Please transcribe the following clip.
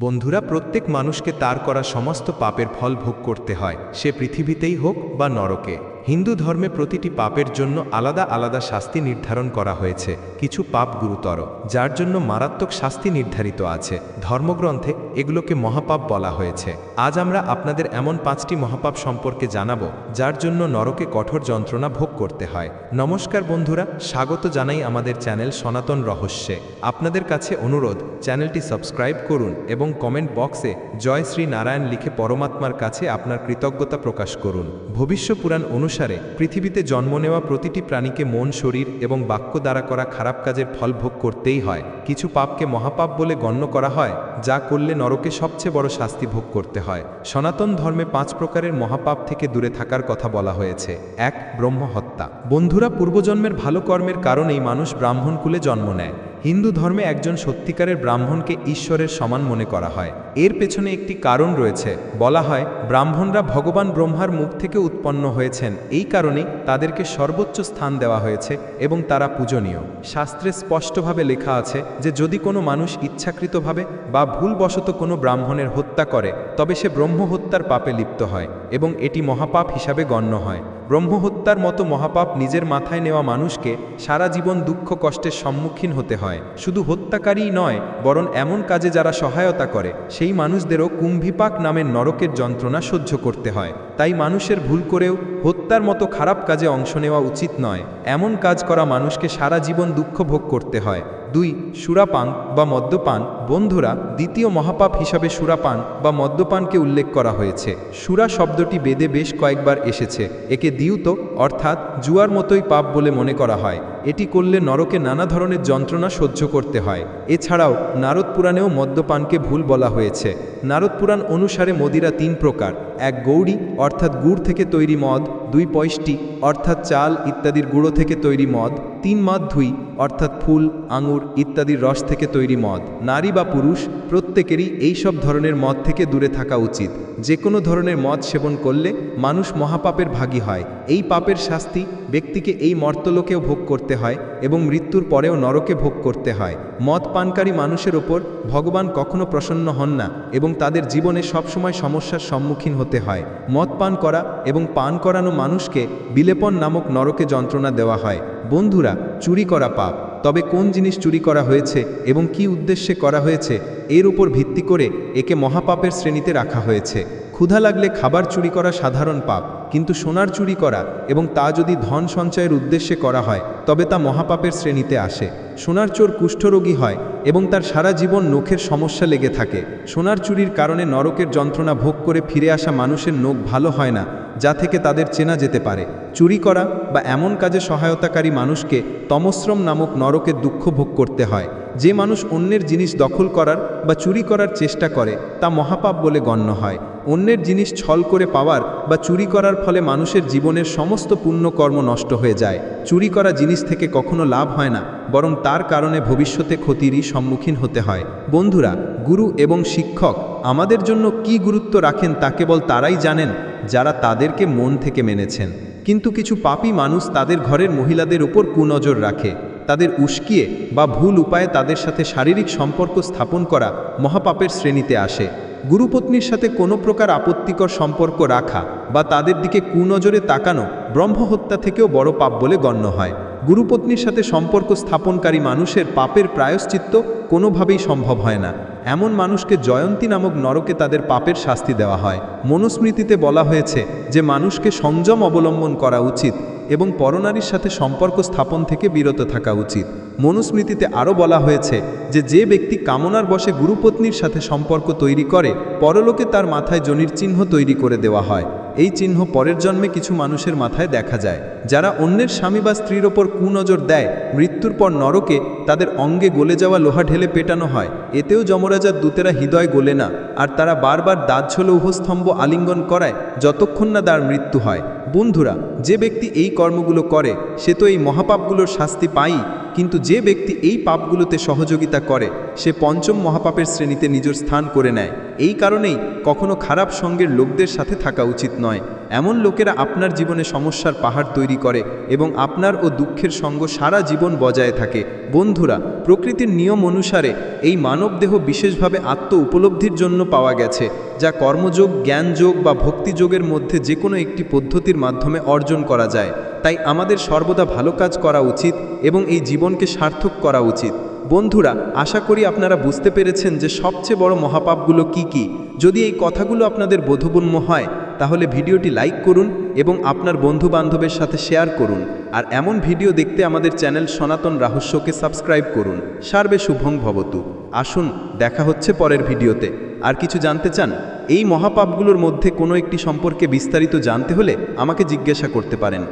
বন্ধুরা, প্রত্যেক মানুষকে তার করা সমস্ত পাপের ফল ভোগ করতে হয়, সে পৃথিবীতেই হোক বা নরকে। হিন্দু ধর্মে প্রতিটি পাপের জন্য আলাদা আলাদা শাস্তি নির্ধারণ করা হয়েছে, কিছু পাপ গুরুতর, যার জন্য মারাত্মক শাস্তি নির্ধারিত আছে। ধর্মগ্রন্থে এগুলোকে মহাপাপ বলা হয়েছে। আজ আমরা আপনাদের এমন পাঁচটি মহাপাপ সম্পর্কে জানাব, যার জন্য নরকে কঠোর যন্ত্রণা ভোগ করতে হয়। নমস্কার বন্ধুরা, স্বাগত জানাই আমাদের চ্যানেল সনাতন রহস্যে। আপনাদের কাছে অনুরোধ, চ্যানেলটি সাবস্ক্রাইব করুন এবং কমেন্ট বক্সে জয় শ্রী নারায়ণ লিখে পরমাত্মার কাছে আপনার কৃতজ্ঞতা প্রকাশ করুন। ভবিষ্য পুরাণ অনুসারে পৃথিবীতে জন্ম নেওয়া প্রতিটি প্রাণীকে মন, শরীর এবং বাক্য দ্বারা করা খারাপ কাজের ফল ভোগ করতেই হয়। কিছু পাপকে মহাপাপ বলে গণ্য করা হয়, যা করলে নরকে সবচেয়ে বড় শাস্তি ভোগ করতে হয়। সনাতন ধর্মে পাঁচ প্রকারের মহাপাপ থেকে দূরে থাকার কথা বলা হয়েছে। এক ব্রহ্ম হত্যা বন্ধুরা, পূর্বজন্মের ভালো কর্মের কারণেই মানুষ ব্রাহ্মণ কুলে জন্ম নেয়। হিন্দু ধর্মে একজন সত্যিকারের ব্রাহ্মণকে ঈশ্বরের সমান মনে করা হয়। এর পেছনে একটি কারণ রয়েছে। বলা হয়, ব্রাহ্মণরা ভগবান ব্রহ্মার মুখ থেকে উৎপন্ন হয়েছেন। এই কারণেই তাদেরকে সর্বোচ্চ স্থান দেওয়া হয়েছে এবং তারা পূজনীয়। শাস্ত্রে স্পষ্টভাবে লেখা আছে যে, যদি কোনো মানুষ ইচ্ছাকৃতভাবে বা ভুলবশত কোনো ব্রাহ্মণের হত্যা করে, তবে সে ব্রহ্ম হত্যার পাপে লিপ্ত হয় এবং এটি মহাপাপ হিসাবে গণ্য হয়। ব্রহ্মহত্যার মতো মহাপাপ নিজের মাথায় নেওয়া মানুষকে সারা জীবন দুঃখ কষ্টের সম্মুখীন হতে হয়। শুধু হত্যাকারীই নয়, বরং এমন কাজে যারা সহায়তা করে, সেই মানুষদেরও কুম্ভিপাক নামের নরকের যন্ত্রণা সহ্য করতে হয়। তাই মানুষের ভুল করেও হত্যার মতো খারাপ কাজে অংশ নেওয়া উচিত নয়। এমন কাজ করা মানুষকে সারা জীবন দুঃখ ভোগ করতে হয়। দুই, সুরাপান বা মদ্যপান, বন্ধুরা, দ্বিতীয় মহাপাপ হিসাবে সুরাপান বা মদ্যপানকে উল্লেখ করা হয়েছে। সুরা শব্দটি বেদে বেশ কয়েকবার এসেছে, একে দিউত অর্থাৎ জুয়ার মতোই পাপ বলে মনে করা হয়। এটি করলে নরকে নানা ধরনের যন্ত্রণা সহ্য করতে হয়। এছাড়াও নারদ পুরাণেও মদ্যপানকে ভুল বলা হয়েছে। নারদ পুরাণ অনুসারে মদিরা তিন প্রকার, এক গৌড়ি, অর্থাৎ গুড় থেকে তৈরি মদ, দুই পয়ষ্টি, অর্থাৎ চাল ইত্যাদির গুঁড়ো থেকে তৈরি মদ, তিন মদ ধুই, অর্থাৎ ফুল, আঙুর ইত্যাদির রস থেকে তৈরি মদ। নারী বা পুরুষ প্রত্যেকেরই এই সব ধরনের মদ থেকে দূরে থাকা উচিত। যে কোনো ধরনের মদ সেবন করলে মানুষ মহাপাপের ভাগী হয়। এই পাপের শাস্তি ব্যক্তিকে এই মর্তলোকেও ভোগ করতে হয় এবং মৃত্যুর পরেও নরকে ভোগ করতে হয়। মদ পানকারী মানুষের ওপর ভগবান কখনো প্রসন্ন হন না এবং তাদের জীবনে সবসময় সমস্যার সম্মুখীন হতে হয়। মদ পান করা এবং পান করানো মানুষকে বিলেপন নামক নরকে যন্ত্রণা দেওয়া হয়। বন্ধুরা, চুরি করা পাপ। তবে কোন জিনিস চুরি করা হয়েছে এবং কি উদ্দেশ্যে করা হয়েছে, এর উপর ভিত্তি করে একে মহাপাপের শ্রেণীতে রাখা হয়েছে। ক্ষুধা লাগলে খাবার চুরি করা সাধারণ পাপ, কিন্তু সোনার চুরি করা এবং তা যদি ধন সঞ্চয়ের উদ্দেশ্যে করা হয়, তবে তা মহাপাপের শ্রেণীতে আসে। সোনার চোর কুষ্ঠরোগী হয় এবং তার সারা জীবন নখের সমস্যা লেগে থাকে। সোনার চুরির কারণে নরকের যন্ত্রণা ভোগ করে ফিরে আসা মানুষের নখ ভালো হয় না, যা থেকে তাদের চেনা যেতে পারে। চুরি করা বা এমন কাজে সহায়তাকারী মানুষকে তমশ্রম নামক নরকের দুঃখ ভোগ করতে হয়। যে মানুষ অন্যের জিনিস দখল করার বা চুরি করার চেষ্টা করে, তা মহাপাপ বলে গণ্য হয়। অন্যের জিনিস ছল করে পাওয়ার বা চুরি করার ফলে মানুষের জীবনের সমস্ত পুণ্যকর্ম নষ্ট হয়ে যায়। চুরি করা জিনিস থেকে কখনো লাভ হয় না, বরং তার কারণে ভবিষ্যতে ক্ষতিরই সম্মুখীন হতে হয়। বন্ধুরা, গুরু এবং শিক্ষক আমাদের জন্য কি গুরুত্ব রাখেন তা কেবল তারাই জানেন, যারা তাদেরকে মন থেকে মেনেছেন। কিন্তু কিছু পাপী মানুষ তাদের ঘরের মহিলাদের উপর কুনজর রাখে। তাদের উস্কিয়ে বা ভুল উপায়ে তাদের সাথে শারীরিক সম্পর্ক স্থাপন করা মহাপাপের শ্রেণীতে আসে। গুরুপত্নীর সাথে কোনো প্রকার আপত্তিকর সম্পর্ক রাখা বা তাদের দিকে কুনজরে তাকানো ব্রহ্মহত্যা থেকেও বড় পাপ বলে গণ্য হয়। গুরুপত্নীর সাথে সম্পর্ক স্থাপনকারী মানুষের পাপের প্রায়শ্চিত্ত কোনোভাবেই সম্ভব হয় না। এমন মানুষকে জয়ন্তী নামক নরকে তাদের পাপের শাস্তি দেওয়া হয়। মনুস্মৃতিতে বলা হয়েছে যে মানুষকে সংযম অবলম্বন করা উচিত এবং পরনারীর সাথে সম্পর্ক স্থাপন থেকে বিরত থাকা উচিত। মনুস্মৃতিতে আরও বলা হয়েছে যে যে ব্যক্তি কামনার বসে গুরুপত্নীর সাথে সম্পর্ক তৈরি করে, পরলোকে তার মাথায় জনির চিহ্ন তৈরি করে দেওয়া হয়। এই চিহ্ন পরের জন্মে কিছু মানুষের মাথায় দেখা যায়, যারা অন্যের স্বামী বা স্ত্রীর ওপর কুনজর দেয়, মৃত্যুর পর নরকে তাদের অঙ্গে গলে যাওয়া লোহা ঢেলে পেটানো হয়। এতেও যমরাজার দূতেরা হৃদয় গোলে না, আর তারা বারবার দাঁত লৌহস্তম্ভ আলিঙ্গন করায়, যতক্ষণ না তার মৃত্যু হয়। বন্ধুরা, যে ব্যক্তি এই কর্মগুলো করে, সে তো এই মহাপাপগুলোর শাস্তি পাই কিন্তু যে ব্যক্তি এই পাপগুলোতে সহযোগিতা করে, সে পঞ্চম মহাপাপের শ্রেণীতে নিজের স্থান করে নেয়। এই কারণেই কখনো খারাপ সঙ্গের লোকদের সাথে থাকা উচিত নয়। এমন লোকেরা আপনার জীবনে সমস্যার পাহাড় তৈরি করে এবং আপনার ও দুঃখের সঙ্গ সারা জীবন বজায় থাকে। বন্ধুরা, প্রকৃতির নিয়ম অনুসারে এই মানবদেহ বিশেষভাবে আত্ম উপলব্ধির জন্য পাওয়া গেছে, যা কর্মযোগ, জ্ঞানযোগ বা ভক্তিযোগের মধ্যে যে কোনো একটি পদ্ধতির মাধ্যমে অর্জন করা যায়। তাই আমাদের সর্বদা ভালো কাজ করা উচিত এবং এই জীবনকে সার্থক করা উচিত। বন্ধুরা, আশা করি আপনারা বুঝতে পেরেছেন যে সবচেয়ে বড় মহাপাপগুলো কি কি। যদি এই কথাগুলো আপনাদের বোধগম্য হয় তাহলে ভিডিওটি লাইক করুন এবং আপনার বন্ধু বান্ধবের সাথে শেয়ার করুন। আর এমন ভিডিও দেখতে আমাদের চ্যানেল সনাতন রহস্যকে সাবস্ক্রাইব করুন। সার্বে শুভং ভবতু। আসুন, দেখা হচ্ছে পরের ভিডিওতে। আর কিছু জানতে চান? এই মহাপাপগুলোর মধ্যে কোনো একটি সম্পর্কে বিস্তারিত জানতে হলে আমাকে জিজ্ঞাসা করতে পারেন।